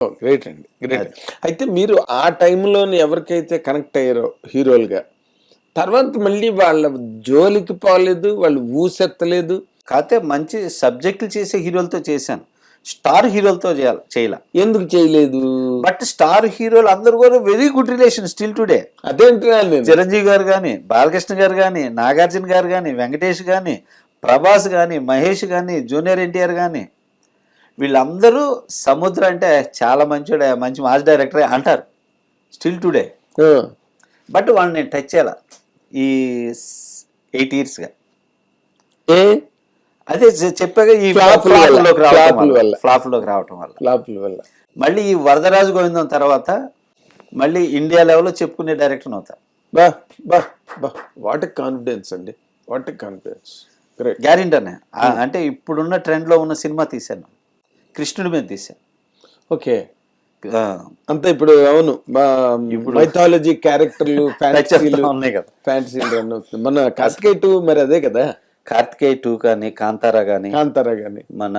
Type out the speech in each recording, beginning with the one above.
Great అండి great అయితే మీరు ఆ టైంలో ఎవరికైతే కనెక్ట్ అయ్యారో హీరోలుగా తర్వాత మళ్ళీ వాళ్ళ జోలికి పోలేదు వాళ్ళు ఊసెత్తలేదు కాకపోతే మంచి సబ్జెక్టులు చేసే హీరోలతో చేశాను. స్టార్ హీరోలతో చేయాలి చేయాల. ఎందుకు చేయలేదు? బట్ స్టార్ హీరోలు అందరూ కూడా very good relation still today. నేను. చిరంజీవి గారు కానీ బాలకృష్ణ గారు కానీ నాగార్జున గారు కానీ వెంకటేష్ కానీ ప్రభాస్ కానీ మహేష్ కానీ జూనియర్ ఎన్టీఆర్ కానీ వీళ్ళందరూ సముద్ర అంటే చాలా మంచోడే మంచి మాస్ డైరెక్టరే అంటారు. స్టిల్ టుడే బట్ వాళ్ళని నేను టచ్ చేయాల? ఈ ఎయిట్ ఇయర్స్గా ఏ? అదే చెప్పాక ఈ వల్ల, ఫ్లాప్లోకి రావటం వల్ల. ఫ్లాప్లోకి రావటం వల్ల. వల్ల. మళ్ళీ ఈ వరదరాజు గోవిందం తర్వాత మళ్ళీ ఇండియా లెవెల్లో చెప్పుకునే డైరెక్టర్ అవుతా. బా బా బా. వాట్ కాన్ఫిడెన్స్ అండి. వాట్ కాన్ఫిడెన్స్ గ్యారెంటీ అంటే ఇప్పుడున్న ట్రెండ్లో ఉన్న సినిమా తీశాను. కృష్ణుడి మీద తీశాను ఓకే. అంతా ఇప్పుడు అవును ఇప్పుడు మైథాలజీ క్యారెక్టర్లు ఫ్యాంటసీలు ఉన్నాయి కదా. ఫ్యాంటసీలు రన్ అవుతుంది మన కార్తికేయ టూ మరి అదే కదా? కార్తికేయ టూ కానీ కాంతారా కానీ కాంతారా గాని మన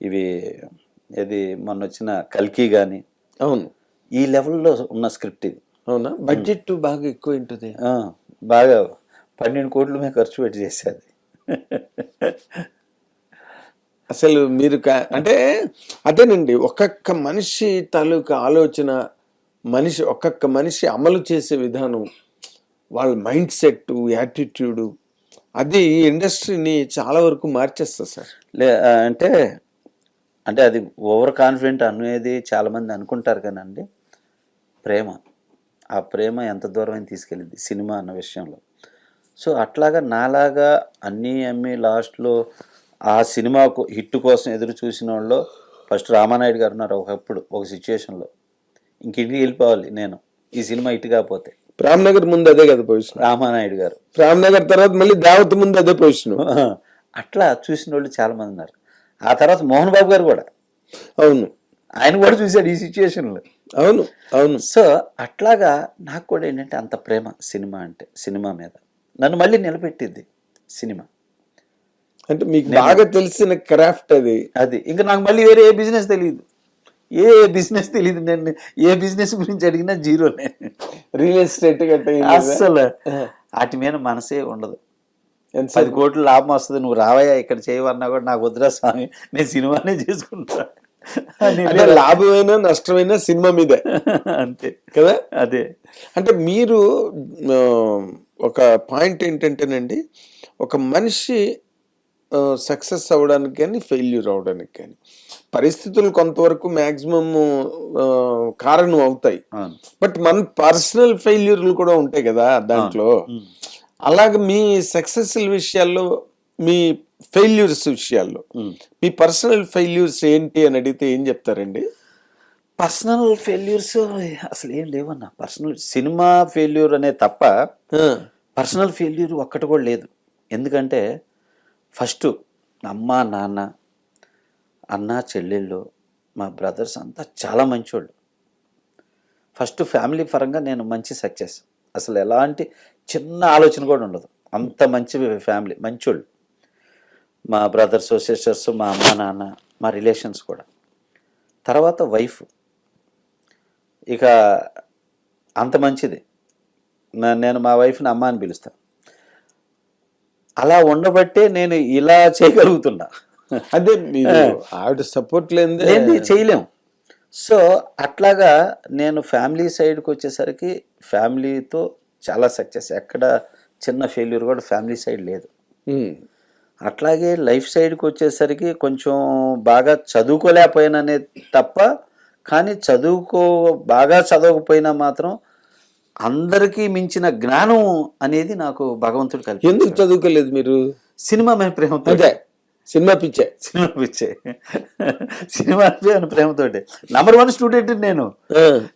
ఇవి ఇది మొన్న వచ్చిన కల్కి కానీ అవును. ఈ లెవెల్లో ఉన్న స్క్రిప్ట్ ఇది. అవునా? బడ్జెట్ బాగా ఎక్కువ ఉంటుంది బాగా పన్నెండు కోట్ల మీద ఖర్చు పెట్టి చేసేది. అసలు మీరు కా- అంటే అదేనండి ఒక్కొక్క మనిషి తాలూకా ఆలోచన మనిషి ఒక్కొక్క మనిషి అమలు చేసే విధానం వాళ్ళ మైండ్ సెట్ యాటిట్యూడు అది ఈ ఇండస్ట్రీని చాలా వరకు మార్చేస్తుంది సార్. లే అంటే అంటే అది ఓవర్ కాన్ఫిడెంట్ అనేది చాలామంది అనుకుంటారు కానండి ప్రేమ. ఆ ప్రేమ ఎంత దూరం తీసుకెళ్ళింది సినిమా అన్న విషయంలో. సో అట్లాగా నాలాగా అన్నీ అమ్మి లాస్ట్లో ఆ సినిమాకు హిట్ కోసం ఎదురు చూసిన వాళ్ళు ఫస్ట్ రామానాయుడు గారు ఉన్నారు ఒకప్పుడు ఒక సిచ్యువేషన్లో ఇంక ఇంటికి వెళ్ళిపోవాలి నేను. ఈ సినిమా హిట్ కాకపోతే. రామ్నగర్ ముందు అదే కదా పొజిషన్ రామానాయుడు గారు. రామ్నగర్ తర్వాత మళ్ళీ దేవత ముందు అదే పొజిషన్ అట్లా చూసిన వాళ్ళు చాలామంది ఉన్నారు. ఆ తర్వాత మోహన్ బాబు గారు కూడా. అవును. ఆయన కూడా చూశాడు ఈ సిచ్యువేషన్లో అవును అవును. సో అట్లాగా నాకు కూడా ఏంటంటే అంత ప్రేమ సినిమా అంటే సినిమా మీద. నన్ను మళ్ళీ నిలబెట్టింది సినిమా. అంటే మీకు బాగా తెలిసిన క్రాఫ్ట్ అది. అది. ఇంకా నాకు మళ్ళీ వేరే ఏ బిజినెస్ తెలియదు ఏ బిజినెస్ తెలియదు నేను. ఏ బిజినెస్ గురించి అడిగినా జీరోనే రియల్ ఎస్టేట్ గట్ట అస్సలు. వాటి మీద మనసే ఉండదు. పది కోట్లు లాభం వస్తుంది. నువ్వు రావయ్యా ఇక్కడ చేయవన్నా కూడా నాకు వద్దురా స్వామి. నేను సినిమానే చేసుకుంటా. లాభమైనా నష్టమైనా సినిమా మీదే. అంతే. కదా? అదే. అంటే మీరు ఒక పాయింట్ ఏంటంటేనండి ఒక మనిషి సక్సెస్ అవ్వడానికి కానీ ఫెయిల్యూర్ అవ్వడానికి కానీ. పరిస్థితులు కొంతవరకు మ్యాక్సిమం కారణం అవుతాయి. బట్ మన పర్సనల్ ఫెయిల్యూర్లు కూడా ఉంటాయి కదా దాంట్లో. అలాగే మీ సక్సెస్ విషయాల్లో మీ ఫెయిల్యూర్స్ విషయాల్లో. మీ పర్సనల్ ఫెయిల్యూర్స్ ఏంటి అని అడిగితే ఏం చెప్తారండి? పర్సనల్ ఫెయిల్యూర్స్ అసలు ఏం లేవన్నా. పర్సనల్ సినిమా ఫెయిల్యూర్ అనే తప్ప పర్సనల్ ఫెయిల్యూర్ ఒక్కటి కూడా లేదు. ఎందుకంటే ఫస్ట్ అమ్మ నాన్న అన్న చెల్లెళ్ళు మా బ్రదర్స్ అంతా చాలా మంచోళ్ళు. ఫస్ట్ ఫ్యామిలీ పరంగా నేను మంచి సక్సెస్. అసలు ఎలాంటి చిన్న ఆలోచన కూడా ఉండదు. అంత మంచి ఫ్యామిలీ మంచోళ్ళు. మా బ్రదర్స్ సిస్టర్స్ మా అమ్మ నాన్న మా రిలేషన్స్ కూడా. తర్వాత వైఫ్. ఇక అంత మంచిది. నా- నేను మా వైఫ్ని అమ్మ అని పిలుస్తాను అలా ఉండబట్టే నేను ఇలా చేయగలుగుతున్నా. అదే మీరు ఆవిడ సపోర్ట్ లేదే చేయలేం. సో అట్లాగా నేను ఫ్యామిలీ సైడ్కి వచ్చేసరికి ఫ్యామిలీతో చాలా సక్సెస్. ఎక్కడ చిన్న ఫెయిల్యూర్ కూడా ఫ్యామిలీ సైడ్ లేదు. అట్లాగే లైఫ్ సైడ్కి వచ్చేసరికి కొంచెం బాగా చదువుకోలేకపోయిననే తప్ప కానీ చదువుకో బాగా చదవకపోయినా మాత్రం అందరికీ మించిన జ్ఞానం అనేది నాకు భగవంతుడు కలిపి ఎందుకు చదువుకోలేదు మీరు? సినిమా మీద ప్రేమతో అదే సినిమా పిచ్చే. సినిమా పిచ్చే. సినిమా ప్రేమతోటి. నంబర్ వన్ స్టూడెంట్ నేను.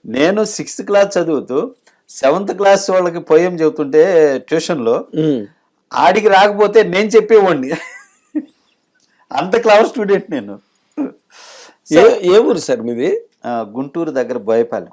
నేను సిక్స్త్ క్లాస్ చదువుతూ సెవెంత్ క్లాస్ వాళ్ళకి పోయం చెబుతుంటే ట్యూషన్లో. ఆడికి రాకపోతే నేను చెప్పేవాడిని. అంత క్లవర్ స్టూడెంట్ నేను. ఏ ఊరు సార్ మీది? గుంటూరు దగ్గర బోయపాలెం.